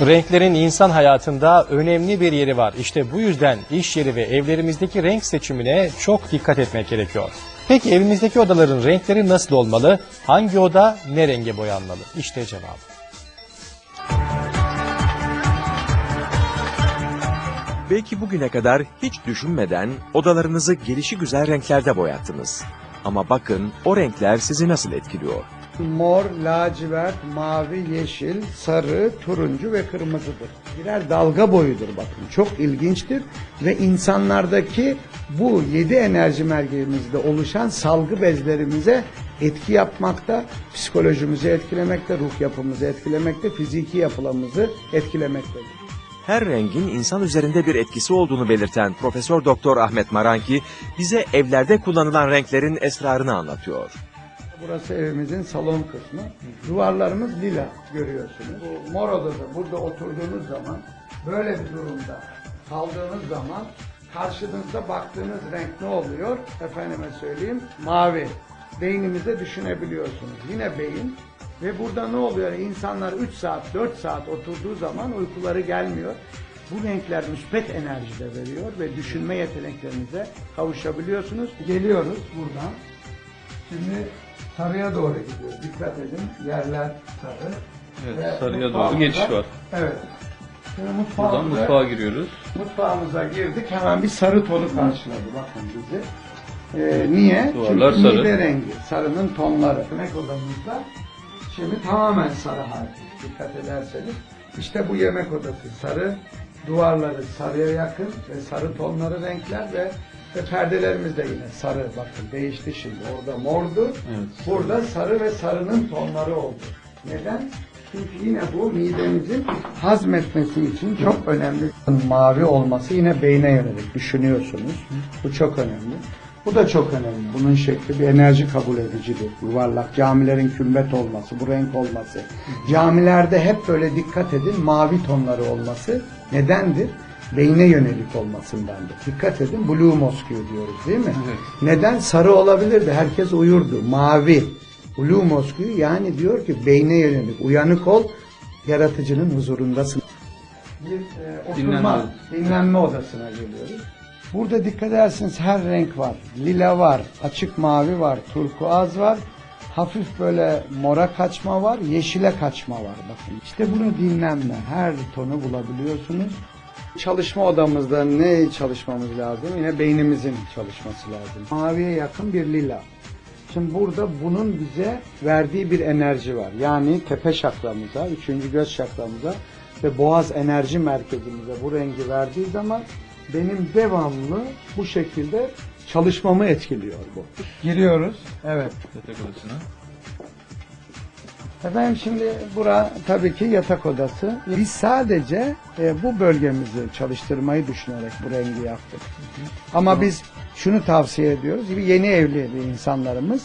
Renklerin insan hayatında önemli bir yeri var. İşte bu yüzden iş yeri ve evlerimizdeki renk seçimine çok dikkat etmek gerekiyor. Peki evimizdeki odaların renkleri nasıl olmalı? Hangi oda ne renge boyanmalı? İşte cevabı. Belki bugüne kadar hiç düşünmeden odalarınızı gelişi güzel renklerde boyattınız. Ama bakın o renkler sizi nasıl etkiliyor? Mor, lacivert, mavi, yeşil, sarı, turuncu ve kırmızıdır. Birer dalga boyudur bakın. Çok ilginçtir ve insanlardaki bu yedi enerji merkezimizde oluşan salgı bezlerimize etki yapmakta, psikolojimizi etkilemekte, ruh yapımızı etkilemekte, fiziki yapılarımızı etkilemektedir. Her rengin insan üzerinde bir etkisi olduğunu belirten Profesör Doktor Ahmet Maranki bize evlerde kullanılan renklerin esrarını anlatıyor. Burası evimizin salon kısmı. Duvarlarımız lila görüyorsunuz. Bu mor odada burada oturduğunuz zaman böyle bir durumda kaldığınız zaman karşınızda baktığınız renk ne oluyor? Efendime söyleyeyim mavi. Beynimize düşünebiliyorsunuz. Yine beyin. Ve burada ne oluyor? İnsanlar 3 saat 4 saat oturduğu zaman uykuları gelmiyor. Bu renkler müspet enerji de veriyor ve düşünme yeteneklerinize kavuşabiliyorsunuz. Geliyoruz buradan. Şimdi sarıya doğru gidiyor. Dikkat edin. Yerler sarı. Evet, Ve sarıya mutfağımıza- doğru geçiş var. Evet. Şimdi Buradan mutfağımıza, mutfağa giriyoruz. mutfağımıza girdik. Hemen bir sarı tonu karşıladı. Bakın bizi. Ee, niye? Duvarlar Çünkü sarı. mide rengi. Sarının tonları. Yemek odamızda şimdi tamamen sarı hali. Dikkat ederseniz. İşte bu yemek odası sarı. Duvarları sarıya yakın ve sarı tonları renkler ve ve perdelerimiz de yine sarı bakın değişti şimdi. Orada mordu. Evet. Burada sarı ve sarının tonları oldu. Neden? Çünkü yine bu midemizin hazmetmesi için çok önemli. Mavi olması yine beyne yönelik düşünüyorsunuz. Bu çok önemli. Bu da çok önemli. Bunun şekli bir enerji kabul edicidir. Yuvarlak camilerin kümbet olması, bu renk olması. Camilerde hep böyle dikkat edin mavi tonları olması nedendir? Beyne yönelik olmasındandır. Dikkat edin Blue Mosque diyoruz değil mi? Evet. Neden? Sarı olabilirdi. Herkes uyurdu. Mavi. Blue Mosque yani diyor ki beyne yönelik. Uyanık ol. Yaratıcının huzurundasın. Bir e, oturma, Dinlenme. dinlenme odasına geliyoruz. Burada dikkat edersiniz her renk var. Lila var, açık mavi var, turkuaz var. Hafif böyle mora kaçma var, yeşile kaçma var bakın. İşte bunu dinlenme. Her tonu bulabiliyorsunuz. Çalışma odamızda ne çalışmamız lazım? Yine beynimizin çalışması lazım. Maviye yakın bir lila. Şimdi burada bunun bize verdiği bir enerji var. Yani tepe şakramıza, üçüncü göz şakramıza ve boğaz enerji merkezimize bu rengi verdiği zaman benim devamlı bu şekilde çalışmamı etkiliyor bu. Giriyoruz. Evet. Odasına. Efendim şimdi bura tabii ki yatak odası. Biz sadece e, bu bölgemizi çalıştırmayı düşünerek bu rengi yaptık. Ama biz şunu tavsiye ediyoruz. Yeni evli insanlarımız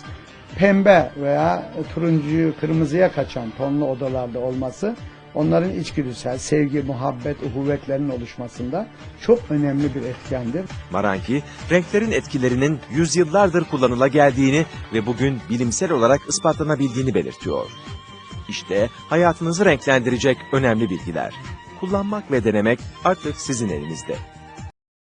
pembe veya turuncuyu kırmızıya kaçan tonlu odalarda olması onların içgüdüsel sevgi, muhabbet, uhuvvetlerinin oluşmasında çok önemli bir etkendir. Maranki, renklerin etkilerinin yüzyıllardır kullanıla geldiğini ve bugün bilimsel olarak ispatlanabildiğini belirtiyor. İşte hayatınızı renklendirecek önemli bilgiler. Kullanmak ve denemek artık sizin elinizde.